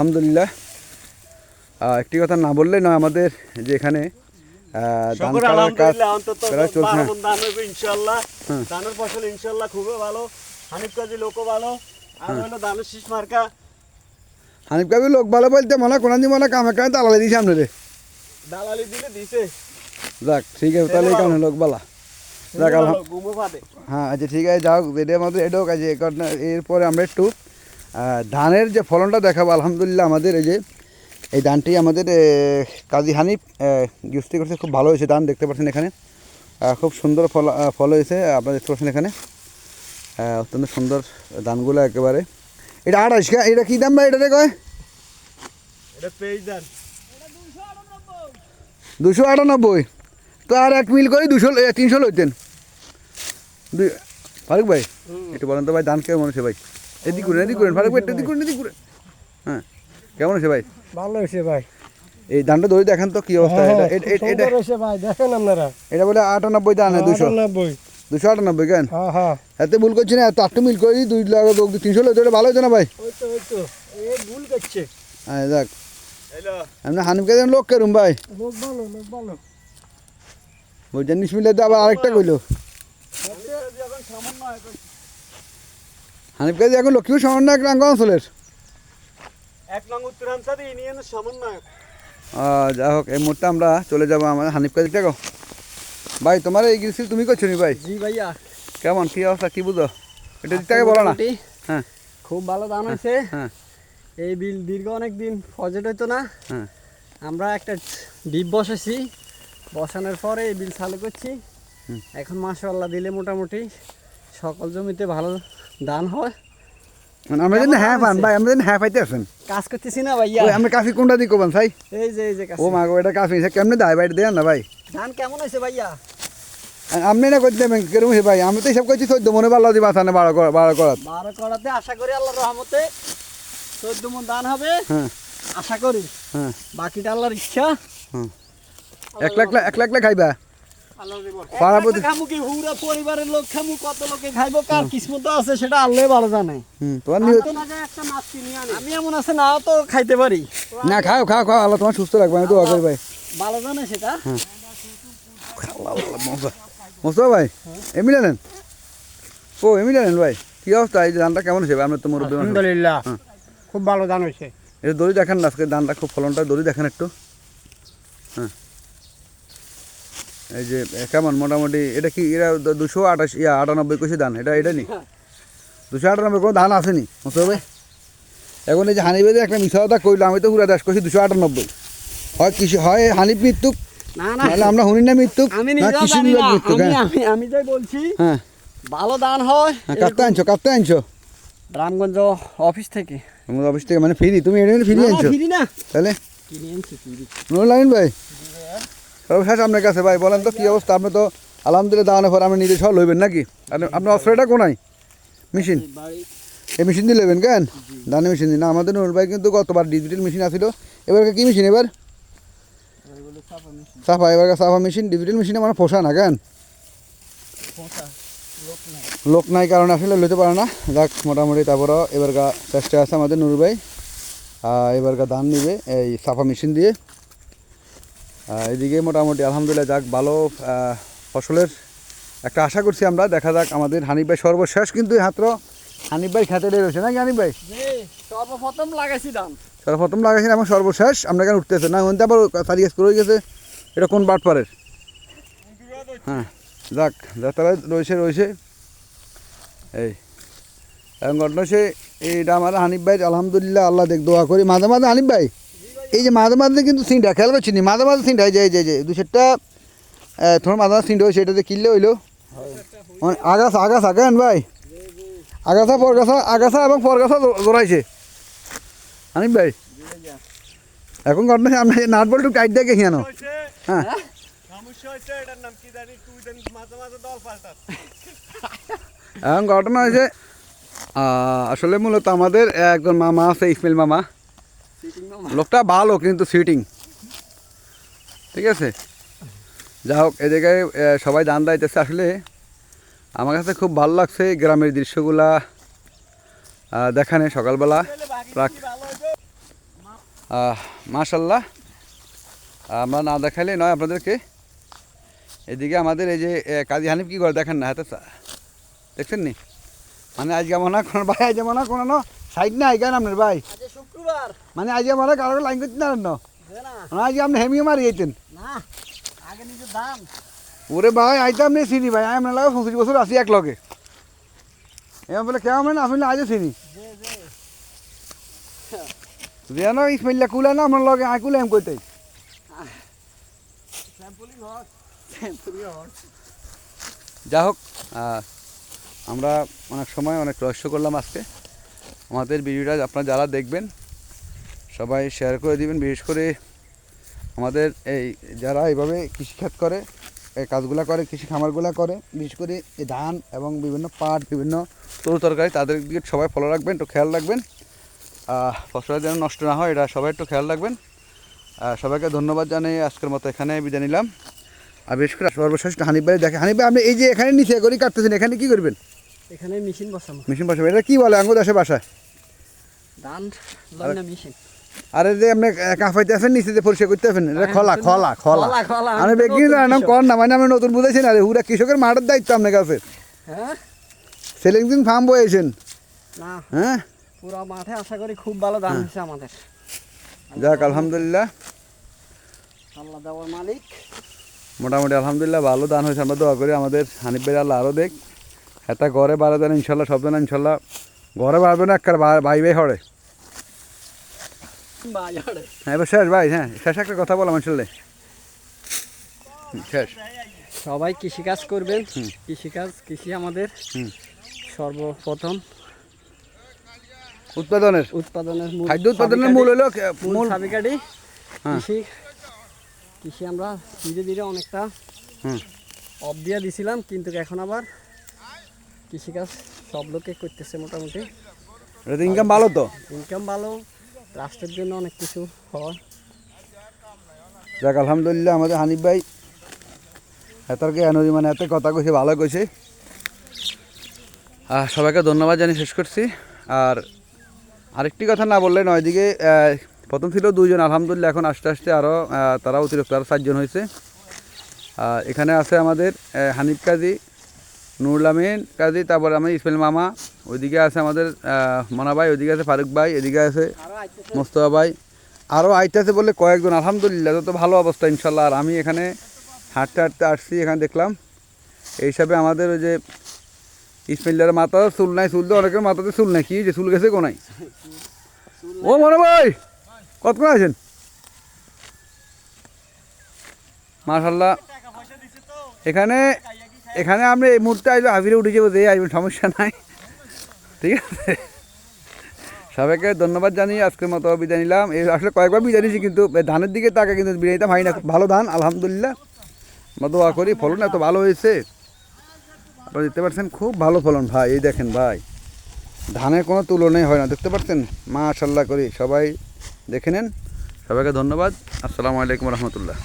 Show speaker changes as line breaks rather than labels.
আলহামদুলিল্লাহ। একটি কথা না বললে নয় আমাদের যে এখানে ধান কাটার কাজ প্রায় চলছে
বারো। মণ ধান হইবে ইনশাল্লাহ। ধানের ফসল ইনশাল্লাহ খুবই ভালো হানিফ কাজী লোকও ভালো আর। হলো ধানের শীষ মার্কা।
হানিফ কাবি লোক ভালো বলতে মনে কোন দিন মনে কামে কামে তালা দিয়েছি সামনে
দালালি দিলে দিছে।
যাক ঠিক আছে তাহলে এই কারণে লোক বালা যাক আলহাম
ঘুমো পাবে
হ্যাঁ আচ্ছা ঠিক আছে যাও এটাও কাজে এরপরে আমরা একটু ধানের যে ফলনটা দেখাবো আলহামদুলিল্লাহ আমাদের এই যে এই ধানটি আমাদের কাজী হানিফ গিফটি করছে খুব ভালো হয়েছে ধান দেখতে পাচ্ছেন এখানে। খুব সুন্দর ফল ফল হয়েছে আপনারা দেখতে পাচ্ছেন এখানে। অত্যন্ত সুন্দর ধানগুলো একেবারে। এটা আড়াইশ এটা কী দাম ভাই এটা রে কয়? দুশো আটানব্বই। তো আর এক মিল করে দুশো তিনশো লইতেন। দুই ফারুক ভাই একটু বলেন তো ভাই ধান কেমন হয়েছে ভাই? এদিক করেন এদিক করেন ভাই এদিক করেন এদিক করেন। হ্যাঁ কেমন হয়েছে ভাই?
ভালো হয়েছে ভাই।
এই ধানটা ধরে দেখান তো কি অবস্থা
হ্যাঁ,
এটা এটা- এটা-
ভাই দেখেন আপনারা।
এটা বলে আটানব্বই দান দুশো।
আটানব্বই।
দুশো আটানব্বই কেন?
হ্যাঁ হ্যাঁ।
এতে ভুল করছি না এত আটটু মিল করে দিই, লাখ তিনশো লইতে এটা ভালো হয়েছে না ভাই?
ওই তো ওই তো এ ভুল করছে।
হ্যাঁ দেখ।
হ্যালো।
আপনি হানিফকে দেন লোক কেরুম ভাই।
লোক ভালো লোক ভালো।
বুঝছেন নিস মিলে আবার আরেকটা কইলো।
এখন সামান্য
হানিফ কাজী এখন লক্ষ্মীপুর সামান্য এক রাঙ্গ অঞ্চলের।
এক নং উত্তরাঞ্চল ইউনিয়নের সমন্বয়ক।
আহ, যা হোক এই মুহূর্তে আমরা চলে যাব আমাদের হানিফ কাজী দেখো ভাই তোমার এই গিরসিল তুমি করছ নি ভাই?
জি ভাইয়া।
কেমন কি অবস্থা কি বুঝো? এটা দিক থেকে বলো না। হ্যাঁ।
খুব ভালো দাম হয়েছে।
হ্যাঁ।
এই বিল দীর্ঘ অনেক দিন প্রজেক্ট হইতো না।
হ্যাঁ।
আমরা একটা ডিপ বসেছি বসানোর পরে এই বিল চালু করছি। এখন মাসাল্লাহ দিলে মোটামুটি সকল জমিতে ভালো ধান হয়।
মানে আমরা যেন হ্যাঁ পান ভাই আমরা যেন হ্যাঁ পাইতে আছেন।
কাজ করতেছি না ভাইয়া।
আমরা কাফি কোনটা দিই কোবান ভাই।
এই যে এই যে
ও মা গো এটা কাফি কেমনে দায় বাইরে দেন না ভাই।
ধান কেমন হয়েছে ভাইয়া?
আপনি না করতে দেবেন কেরম হে ভাই? আমি তো সব করছি চোদ্দ মনে ভালো দিবা থানে বারো করা- বারো করাত
বারো করাতে আশা করি আল্লাহর রহমতে চোদ্দ মন দান হবে।
হ্যাঁ।
আশা করি।
হ্যাঁ।
বাকিটা আল্লাহর ইচ্ছা।
হ্যাঁ। এক লাখ এক লাখ লাখ খাইবা?
পরিবারের লোক খামু কত লোকে খাইবো কার কিসমত আছে সেটা আল্লাহ ভালো জানে।
হুম তোমার নিয়ে
তো না যায় একটা মাছ কিনে আনি। আমি এমন আছে না তো খাইতে পারি।
না খাও খাও খাও আল্লাহ তোমার সুস্থ রাখবে আমি তো করি ভাই।
ভালো জানে সেটা?
মোস্তফা ভাই এমনি জানেন ও এমনি জানেন ভাই কি অবস্থা? এই ধানটা কেমন হয়েছে? আমরা তো মুরব্বী
আলহামদুলিল্লাহ
হ্যাঁ।
খুব ভালো দান হয়েছে।
এটা দড়ি দেখেন না আজকে ধানটা খুব ফলনটা দড়ি দেখেন একটু হ্যাঁ এই যে কেমন? মোটামুটি এটা কি এরা দুশো আঠাশ ইয়া আটানব্বই কোষে ধান এটা এটা নি? দুশো আটানব্বই কোনো ধান আসেনি মোস্তফা এখন এই যে হানিফে একটা মিশা কথা কইলো আমি তো হুরা দাস করছি দুশো আটানব্বই। হয় কৃষি হয় হানিফ মৃত্যুক নাহলে আমরা শুনি না মৃত্যুক না কৃষি মৃত্যুক
আমি
হ্যাঁ।
আমি যাই বলছি
হ্যাঁ।
ভালো দান হয়
হ্যাঁ কাটতে আনছো কাটতে আনছো।
রামগঞ্জ অফিস থেকে।
অফিস থেকে মানে ফ্রি তুমি এটা ফ্রি আনছো?
ফিরি না।
তাহলে?
কিনে আনছি ফিরি
নুরুল আমিন ভাই? সর্বশেষ আপনার কাছে ভাই বলেন তো কী অবস্থা? আপনি তো আলহামদুলিল্লাহ দাওয়ানোর পর আপনি নিজে সব লইবেন নাকি? আপনার অস্ত্রটা কোনায়? মেশিন? এই মেশিন দিয়ে লইবেন কেন? দানে মেশিন দিন না আমাদের নুরুল ভাই কিন্তু গতবার ডিজিটাল মেশিন আসিল এবার কি মেশিন এবার? সাফা এবার সাফা মেশিন? ডিজিটাল মেশিনে আমার পোষা না কেন?
লোক নাই।
কারণে আসলে লইতে পারে না। যাক মোটামুটি তারপরও এবার গা চেষ্টা আছে আমাদের নুরুল ভাই। এবার গা ধান নিবে এই সাফা মেশিন দিয়ে। এদিকে মোটামুটি আলহামদুলিল্লাহ যাক ভালো ফসলের একটা আশা করছি আমরা। দেখা যাক আমাদের হানিফ ভাই সর্বশেষ কিন্তু মাত্র হানিফ ভাই খেতে রয়েছে নাকি হানিফ ভাই?
সর্বপ্রথম লাগাইছি ধান।
সর্বপ্রথম লাগাইছেন এবং সর্বশেষ। আমরা কেন উঠতেছে না? ওনতে আবার সারিয়াস করে গেছে। এটা কোন বাটপারের হ্যাঁ যাক যাত্রা রয়েছে রয়েছে। এই এবং ঘটনা সে এইটা আমার হানিফ ভাই আলহামদুলিল্লাহ আল্লাহ দেখ দোয়া করি। মাঝে মাঝে হানিফ ভাই এই যে মাঝে মাঝে কিন্তু সিনটা খেয়াল করছি নি? মাঝে মাঝে সিনটা যে যে যে, দু চারটা তোমার মাঝে মাঝে সিনটা হয়েছে এটাতে কিনলে হইল। আগাছা আগাছা, কেন ভাই? আগাছা, পরগাছা, আগাছা এবং পরগাছা জোড়াইছে। হানিফ ভাই, এখন ঘটনা আমরা নাট বল্টু টাইট দেখে কেন হ্যাঁ। এখন ঘটনা হয়েছে আসলে মূলত আমাদের একজন মামা আছে, ইসমাইল মামা। লোকটা ভালো, কিন্তু সিটিং ঠিক আছে? যা হোক এ জায়গায় সবাই দান দাইতেছে আসলে আমার কাছে খুব ভালো লাগছে গ্রামের দৃশ্যগুলা দেখানে সকালবেলা। প্রাক মাশাল্লাহ। আমরা না দেখালে নয় আপনাদেরকে। এদিকে আমাদের এই যে কাজী হানিফ কি করে দেখেন না, হাতে দেখছেন নি? মানে আজকে মনে হয় কোনো ভাই, আজকে মনে হয় কোনো না সাইড না আইগান আপনার ভাই?
শুক্রবার।
মানে আজকে মনে হয় কারও লাইন করতে না।
না।
মানে আজকে আপনি হেমিও মারি যেতেন
না আগে নিজের দাম।
ওরে ভাই আইতাম নেই চিনি ভাই আমি লাগে পঁচিশ বছর আছি এক লগে এমন বলে কেমন মানে আপনি আজও চিনি।
যে
ইসমাইল্লা কুলা না আমার লগে আই কুলা এম কইতে
স্যাম্পলিং হট
যা হোক। আমরা অনেক সময় অনেক রহস্য করলাম আজকে। আমাদের ভিডিওটা আপনারা যারা দেখবেন, সবাই শেয়ার করে দিবেন। বিশেষ করে আমাদের এই যারা এইভাবে কৃষিখাত করে, এই কাজগুলা করে কৃষি খামারগুলা করে, বিশেষ করে এই ধান এবং বিভিন্ন পাট, বিভিন্ন তরু তরকারি, তাদের দিকে সবাই ফলো রাখবেন, একটু খেয়াল রাখবেন। ফসলটা যেন নষ্ট না হয়, এটা সবাই একটু খেয়াল রাখবেন। সবাইকে ধন্যবাদ জানিয়ে আজকের মতো এখানে বিদায় নিলাম। আর বিশেষ করে সর্বশেষ হানিফ ভাই দেখে হানিফ আপনি এই যে এখানে নিচে করি কাটতেছেন, এখানে কি করবেন?
এখানে মেশিন বসানো।
মেশিন এটা কি বলে আঙ্গুর দাসে বাসায়?
ধান মেশিন।
আর যে আপনি কাঁপাইতে আছেন নিচে যে পরিষ্কার করতে আছেন এটা খোলা খোলা খোলা।
খোলা, আমি
বেগি জানাম। কর না মানে আমি নতুন বুঝেছি না রে। পুরা কৃষকের মাঠের দায়িত্ব আপনার কাছে।
হ্যাঁ?
সেলিং ফার্ম বয়েছেন
না।
হ্যাঁ?
পুরো মাঠে আশা করি খুব ভালো দাম হচ্ছে আমাদের।
যাক আলহামদুলিল্লাহ।
আল্লাহ দেওয়ার মালিক।
মোটামুটি আলহামদুলিল্লাহ ভালো দান হয়েছে। আমরা দোয়া করি আমাদের হানিফ ভাই আল্লাহ আরও দেখ। এটা ঘরে বাড়া দেন ইনশাল্লাহ সব দেন ইনশাল্লাহ ঘরে বাড়বে না একটা ভাই ভাই হরে হ্যাঁ এবার শেষ ভাই হ্যাঁ শেষ একটা কথা বললাম আসলে শেষ।
সবাই কৃষিকাজ করবেন কৃষিকাজ কৃষি আমাদের। সর্বপ্রথম
উৎপাদনের।
উৎপাদনের
খাদ্য উৎপাদনের মূল হলো
মূল চাবিকাঠি
হ্যাঁ।
কৃষি কৃষি আমরা ধীরে ধীরে অনেকটা। অফ দিয়ে দিছিলাম কিন্তু এখন আবার কৃষিকাজ সব লোকে করতেছে মোটামুটি।
এটা ইনকাম ভালো তো?
ইনকাম ভালো রাষ্ট্রের জন্য অনেক কিছু হয়।
যাক আলহামদুলিল্লাহ আমাদের হানিফ ভাই এতর জ্ঞানী মানে এত কথা কইছে ভালো কইছে। আর সবাইকে ধন্যবাদ জানিয়ে শেষ করছি। আর আরেকটি কথা না বললে নয় দিকে প্রথম ছিল দুইজন আলহামদুলিল্লাহ এখন আস্তে আস্তে আরও তারা অতিরিক্ত আরও চারজন হয়েছে। এখানে আছে আমাদের হানিফ কাজী নুরুল আমিন কাজী, তারপর আমি ইসমাইল মামা, ওইদিকে আছে আমাদের মনা ভাই, ওইদিকে আছে ফারুক ভাই, এদিকে আছে মোস্তফা ভাই। আরও আইতেছে বলে কয়েকজন, আলহামদুলিল্লাহ তো ভালো অবস্থা, ইনশাল্লাহ। আর আমি এখানে হাঁটতে হাঁটতে আসছি, এখানে দেখলাম। এই হিসাবে আমাদের ওই যে ইসমাইলার মাথা চুল নাই, চুল তো অনেকের মাথাতে চুল নাই। কি যে চুল গেছে কোনাই ও মনে ভাই, কতক্ষণ আছেন?
তো
এখানে এখানে আমরা এই মুহূর্তে আইলে আবিরে উঠে যাব যে আসবেন সমস্যা নাই। ঠিক আছে? সবাইকে ধন্যবাদ জানিয়ে আজকের মতো বিদায় নিলাম। এই আসলে কয়েকবার বিদায় নিয়েছি, কিন্তু ধানের দিকে তাকে কিন্তু বিদায়টা হয় না। ভালো ধান, আলহামদুলিল্লাহ। আমরা দোয়া করি, ফলন এত ভালো হয়েছে। আপনারা দেখতে পাচ্ছেন, খুব ভালো ফলন ভাই, এই দেখেন ভাই। ধানের কোনো তুলনাই হয় না, দেখতে পাচ্ছেন? মাশাল্লাহ করি, সবাই দেখে নেন। সবাইকে ধন্যবাদ। আসসালামু আলাইকুম রহমতুল্লাহ।